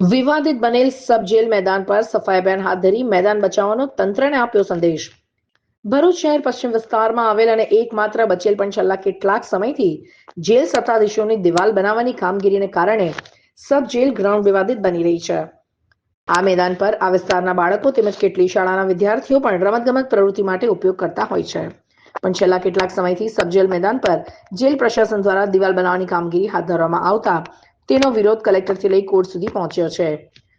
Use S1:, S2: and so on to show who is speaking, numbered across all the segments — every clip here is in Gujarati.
S1: વિવાદિત બનેલ સબ જેલ મેદાન પર સફાઈ અભિયાન હાથ ધરી મેદાન બચાવવાનો તંત્રને આપ્યો સંદેશ. ભરૂચ શહેર પશ્ચિમ વિસ્તારમાં આવેલ અને એકમાત્ર બચેલ પણ છેલ્લા કેટલાક સમયથી જેલ સત્તાધીશોની દિવાલ બનાવવાની કામગીરીને કારણે સબ જેલ ગ્રાઉન્ડ વિવાદિત બની રહી છે. આ મેદાન પર આ વિસ્તારના બાળકો તેમજ કેટલી શાળાના વિદ્યાર્થીઓ પણ રમતગમત પ્રવૃત્તિ માટે ઉપયોગ કરતા હોય છે. પણ છેલ્લા કેટલાક સમયથી સબ જેલ મેદાન પર જેલ પ્રશાસન દ્વારા દિવાલ બનાવવાની કામગીરી હાથ ધરવામાં આવતા તેનો વિરોધ કલેક્ટરથી લઈ કોર્ટ સુધી પહોંચ્યો છે.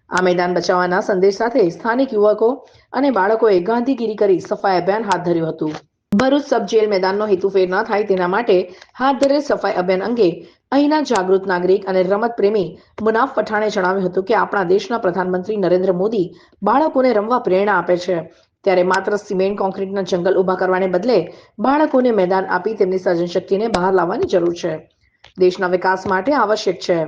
S1: આ મેદાન બચાવવાના સંદેશ સાથે સ્થાનિક યુવકો અને બાળકોએ ગાંધીગીરી કરી સફાઈ અભિયાન હાથ ધર્યું હતું. ભરૂચ સબ જેલ મેદાનનો હેતુફેર ન થાય તેના માટે હાથ ધરેલ સફાઈ અભિયાન અંગે અહીંના જાગૃત નાગરિક અને રમત પ્રેમી મુનાફ પઠાણે જણાવ્યું હતું કે આપણા દેશના પ્રધાનમંત્રી નરેન્દ્ર મોદી બાળકોને રમવા પ્રેરણા આપે છે. ત્યારે માત્ર સિમેન્ટ કોન્ક્રીટના જંગલ ઊભા કરવાને બદલે બાળકોને મેદાન આપી તેમની સર્જન શક્તિને બહાર લાવવાની જરૂર છે. દેશના વિકાસ માટે આવશ્યક છે.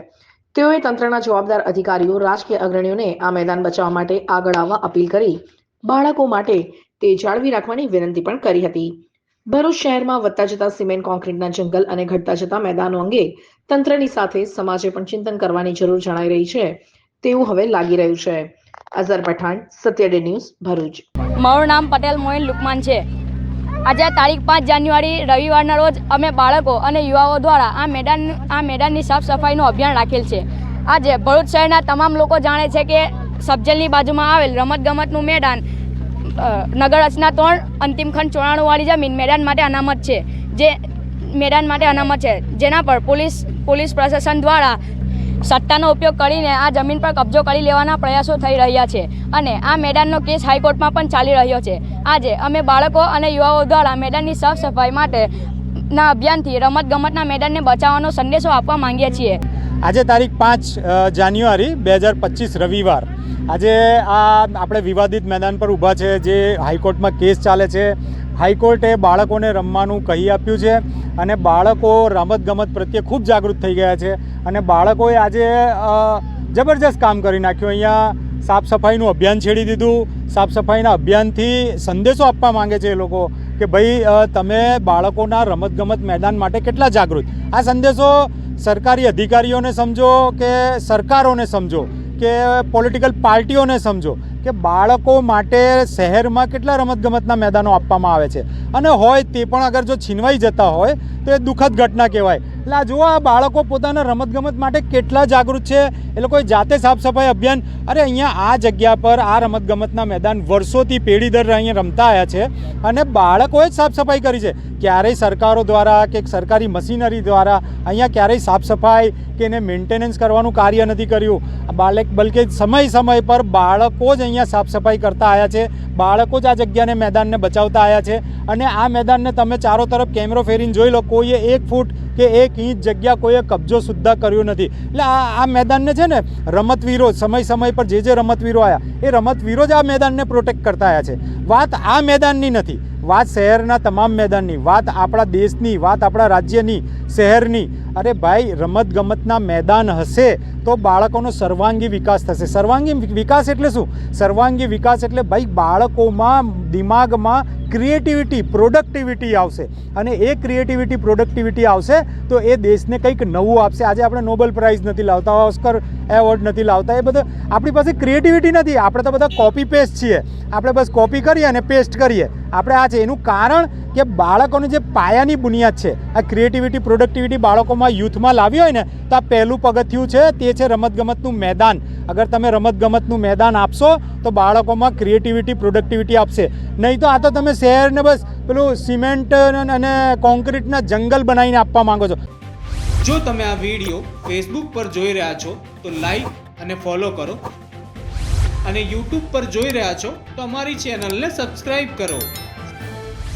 S1: તેઓએ તંત્રના જવાબદાર અધિકારીઓ, રાજકીય અગ્રણીઓને આ મેદાન બચાવવા માટે આગળ આવવા અપીલ કરી. બાળકો માટે તે જાળવી રાખવાની વિનંતી પણ કરી હતી. ભરૂચ શહેરમાં વધતા જતા સિમેન્ટ, કોન્ક્રીટના જંગલ અને ઘટતા જતા મેદાનો અંગે તંત્રની સાથે સમાજે પણ ચિંતન કરવાની જરૂર જણાઈ રહી છે. તેવું હવે લાગી રહ્યું છે. અઝર પઠાણ સત્યડે ન્યૂઝ, ભરૂચ.
S2: મારું નામ પટેલ મોહિન લુકમાન છે. આજે તારીખ પાંચ જાન્યુઆરી, રવિવારના રોજ અમે બાળકો અને યુવાઓ દ્વારા આ મેદાન, આ મેદાનની સાફ સફાઈનું અભિયાન રાખેલ છે. આજે ભરૂચ શહેરના તમામ લોકો જાણે છે કે સબજેલની બાજુમાં આવેલ રમતગમતનું મેદાન નગર રચના ત્રણ, અંતિમ ખંડ ચોરાણુંવાળી જમીન મેદાન માટે અનામત છે. જે મેદાન માટે અનામત છે. જેના પર પોલીસ પોલીસ પ્રશાસન દ્વારા સત્તાનો ઉપયોગ કરીને આ જમીન પર કબજો કરી લેવાના પ્રયાસો થઈ રહ્યા છે અને આ મેદાનનો કેસ હાઈકોર્ટમાં પણ ચાલી રહ્યો છે. આજે અમે બાળકો અને યુવાઓ દ્વારા મેદાનની સાફ સફાઈ માટે ના અભિયાનથી રમત ગમતના મેદાનને બચાવવાનો સંદેશો આપવા માંગીએ છીએ.
S3: આજે તારીખ પાંચ જાન્યુઆરી બે હજાર પચીસ રવિવાર. આજે આ આપણે વિવાદિત મેદાન પર ઊભા છે જે હાઈકોર્ટમાં કેસ ચાલે છે. હાઈકોર્ટે બાળકોને રમવાનું કહી આપ્યું છે. અને બાળકો રમતગમત પ્રત્યે ખૂબ જાગૃત થઈ ગયા છે. અને બાળકોએ આજે જબરજસ્ત કામ કરી નાખ્યું. અહીંયા સાફ સફાઈનું અભિયાન છેડી દીધું. સાફ સફાઈના અભિયાનથી સંદેશો આપવા માંગે છે એ લોકો કે ભાઈ તમે બાળકોના રમતગમત મેદાન માટે કેટલા જાગૃત? આ સંદેશો સરકારી અધિકારીઓને સમજો કે સરકારોને સમજો કે પોલિટિકલ પાર્ટીઓને સમજો. કે બાળકો માટે શહેરમાં કેટલા રમતગમતના મેદાનો આપવામાં આવે છે. અને હોય તે પણ અગર જો છીનવાઈ જતા હોય, તો એ દુઃખદ ઘટના કહેવાય. એટલે આ જુઓ આ બાળકો પોતાના રમતગમત માટે કેટલા જાગૃત છે, એ લોકોએ જાતે સાફ સફાઈ અભિયાન, અરે અહીંયા આ જગ્યા પર આ રમતગમતના મેદાન વર્ષોથી પેઢી દર અહીંયા રમતા આવ્યા છે અને બાળકોએ જ સાફ સફાઈ કરી છે. ક્યારેય સરકારો દ્વારા કે સરકારી મશીનરી દ્વારા અહીંયા ક્યારેય સાફ સફાઈ કે એને મેન્ટેનન્સ કરવાનું કાર્ય નથી કર્યું. બાળક, બલકે સમય સમય પર બાળકો જ અહીંયા સાફ સફાઈ કરતા આવ્યા છે. બાળકો જ આ જગ્યાને મેદાનને બચાવતા આવ્યા છે. અને આ મેદાનને તમે ચારો તરફ કેમેરો ફેરીને જોઈ લો, કોઈએ એક ફૂટ કે એક ઇંચ જગ્યા કોઈએ કબજો સુદ્ધા કર્યો નથી. એટલે આ આ મેદાનને છે ને રમતવીરો સમય સમય પર જે જે રમતવીરો આવ્યા એ રમતવીરો જ આ મેદાનને પ્રોટેક્ટ કરતા આવ્યા છે. વાત આ મેદાનની નથી. વાત શહેરના તમામ મેદાનની, વાત આપણા દેશની, વાત આપણા રાજ્યની, શહેરની. અરે ભાઈ, રમતગમતના મેદાન હશે તો બાળકોનો સર્વાંગી વિકાસ થશે. સર્વાંગી વિકાસ એટલે શું? સર્વાંગી વિકાસ એટલે ભાઈ બાળકોમાં, દિમાગમાં ક્રિએટિવિટી પ્રોડક્ટિવિટી આવશે. અને એ ક્રિએટિવિટી પ્રોડક્ટિવિટી આવશે, તો એ દેશને કંઈક નવું આપશે. આજે આપણે નોબેલ પ્રાઇઝ નથી લાવતા ઓસ્કર એવોર્ડ નથી લાવતા, એ બધા આપણી પાસે ક્રિએટિવિટી નથી. આપણે તો બધા કોપી પેસ્ટ છીએ. આપણે બસ કોપી કરીએ અને પેસ્ટ કરીએ. આપણે આ છે. એનું કારણ કે બાળકોની જે પાયાની બુનિયાદ છે, આ ક્રિએટિવિટી પ્રોડક્ટિવિટી બાળકોમાં યુથમાં લાવી હોય ને, તો આ પહેલું પગથિયું છે, તે છે રમતગમતનું મેદાન. અગર તમે રમતગમતનું મેદાન આપશો, તો બાળકોમાં ક્રિએટિવિટી પ્રોડક્ટિવિટી આપશે. નહીં તો આ તો તમે શહેરને બસ પેલું સિમેન્ટ અને કોન્ક્રીટના જંગલ બનાવીને આપવા માંગો છો.
S4: જો તમે આ વીડિયો ફેસબુક પર જોઈ રહ્યા છો, તો લાઈક અને ફોલો કરો. અને યુટ્યુબ પર જોઈ રહ્યા છો, તો અમારી ચેનલને સબસ્ક્રાઈબ કરો.